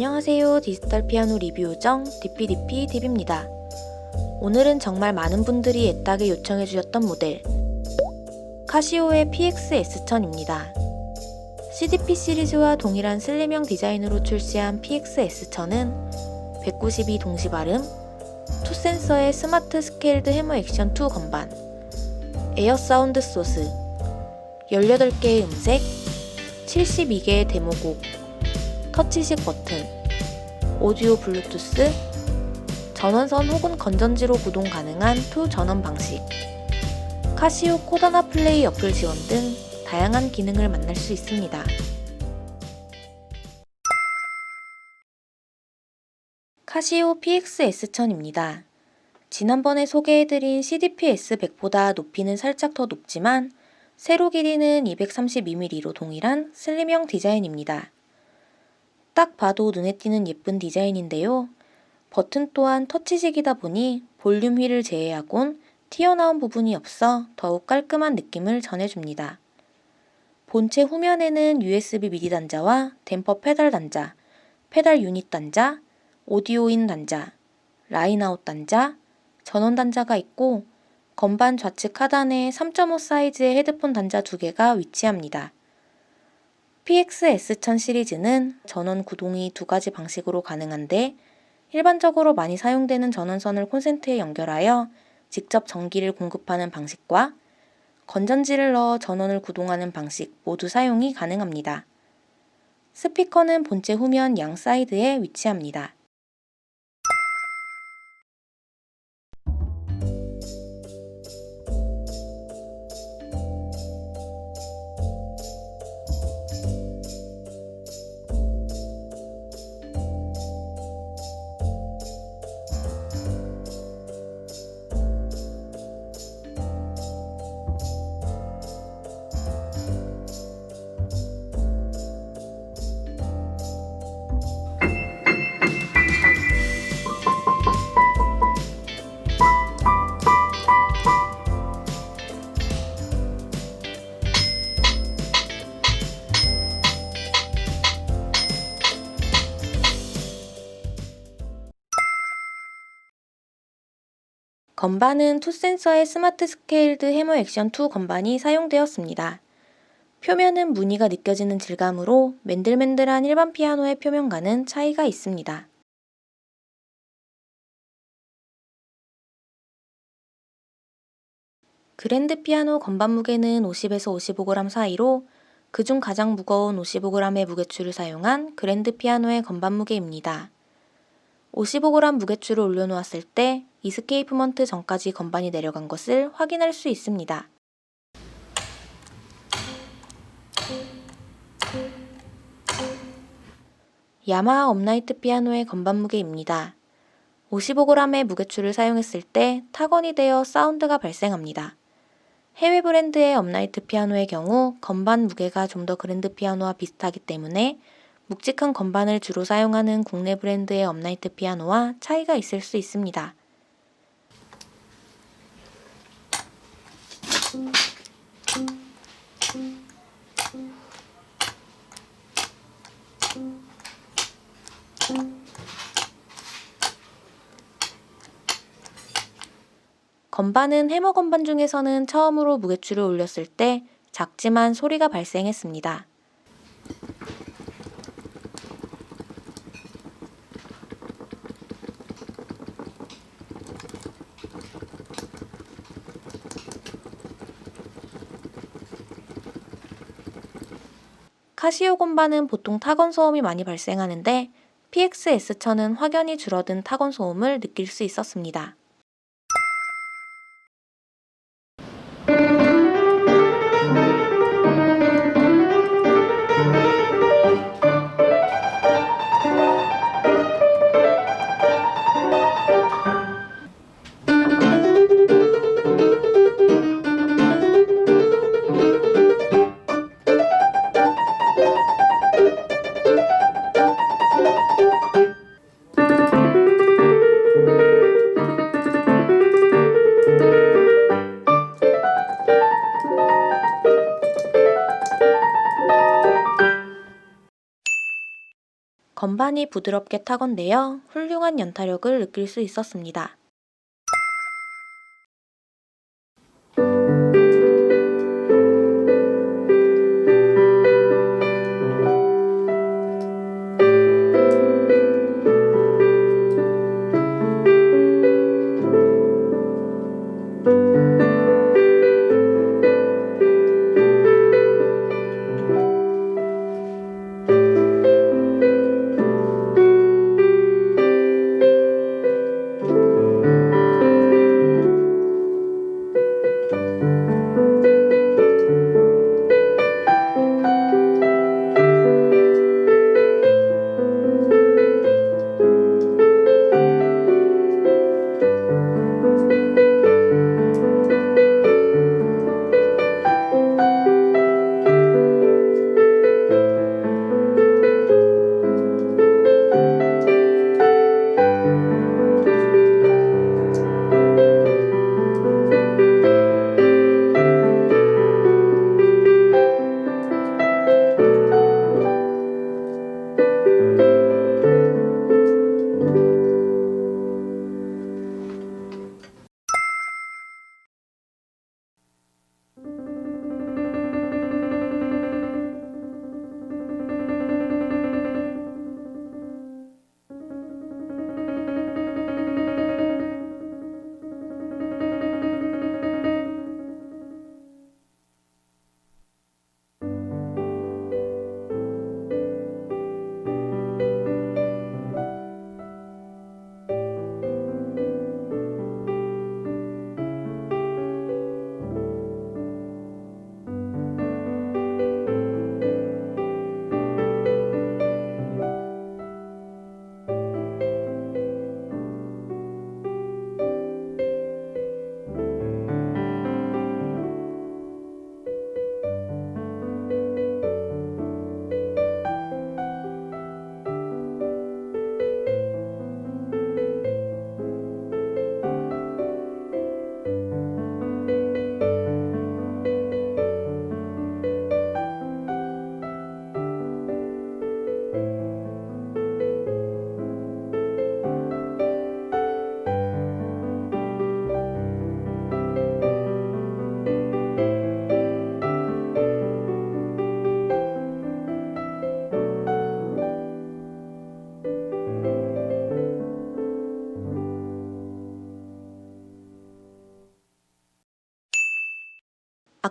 안녕하세요. 디지털 피아노 리뷰 요정 DPDP 딥입니다. 오늘은 정말 많은 분들이 애타게 요청해 주셨던 모델 카시오의 PX-S1000입니다. CDP 시리즈와 동일한 슬림형 디자인으로 출시한 PX-S1000은 192 동시 발음, 투 센서의 스마트 스케일드 해머 액션 2 건반, 에어 사운드 소스, 18개의 음색, 72개의 데모곡, 터치식 버튼, 오디오 블루투스, 전원선 혹은 건전지로 구동 가능한 투 전원 방식, 카시오 코더나 플레이 어플 지원 등 다양한 기능을 만날 수 있습니다. 카시오 PX-S1000입니다. 지난번에 소개해드린 CDP-S100보다 높이는 살짝 더 높지만 세로 길이는 232mm로 동일한 슬림형 디자인입니다. 딱 봐도 눈에 띄는 예쁜 디자인인데요. 버튼 또한 터치식이다 보니 볼륨 휠을 제외하곤 튀어나온 부분이 없어 더욱 깔끔한 느낌을 전해줍니다. 본체 후면에는 USB 미디 단자와 댐퍼 페달 단자, 페달 유닛 단자, 오디오인 단자, 라인아웃 단자, 전원 단자가 있고 건반 좌측 하단에 3.5 사이즈의 헤드폰 단자 두 개가 위치합니다. PX-S1000 시리즈는 전원 구동이 두 가지 방식으로 가능한데 일반적으로 많이 사용되는 전원선을 콘센트에 연결하여 직접 전기를 공급하는 방식과 건전지를 넣어 전원을 구동하는 방식 모두 사용이 가능합니다. 스피커는 본체 후면 양 사이드에 위치합니다. 건반은 투센서의 스마트 스케일드 해머 액션 2 건반이 사용되었습니다. 표면은 무늬가 느껴지는 질감으로 맨들맨들한 일반 피아노의 표면과는 차이가 있습니다. 그랜드 피아노 건반 무게는 50에서 55g 사이로 그중 가장 무거운 55g의 무게추를 사용한 그랜드 피아노의 건반 무게입니다. 55g 무게추를 올려놓았을 때 이스케이프먼트 전까지 건반이 내려간 것을 확인할 수 있습니다. 야마하 업라이트 피아노의 건반 무게입니다. 55g의 무게추를 사용했을 때 타건이 되어 사운드가 발생합니다. 해외 브랜드의 업라이트 피아노의 경우 건반 무게가 좀 더 그랜드 피아노와 비슷하기 때문에 묵직한 건반을 주로 사용하는 국내 브랜드의 업라이트 피아노와 차이가 있을 수 있습니다. 건반은 해머 건반 중에서는 처음으로 무게추를 올렸을 때 작지만 소리가 발생했습니다. 카시오 건반은 보통 타건 소음이 많이 발생하는데 PX-S1000은 확연히 줄어든 타건 소음을 느낄 수 있었습니다. 건반이 부드럽게 타건되어 훌륭한 연타력을 느낄 수 있었습니다.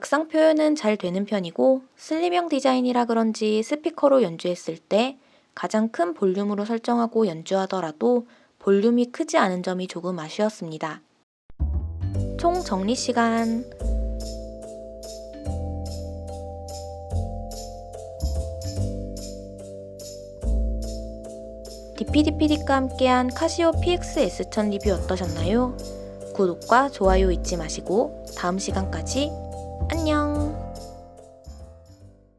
악상 표현은 잘 되는 편이고 슬림형 디자인이라 그런지 스피커로 연주했을 때 가장 큰 볼륨으로 설정하고 연주하더라도 볼륨이 크지 않은 점이 조금 아쉬웠습니다. 총 정리 시간. DPDPD과 함께한 카시오 PX S1000 리뷰 어떠셨나요? 구독과 좋아요 잊지 마시고 다음 시간까지 안녕!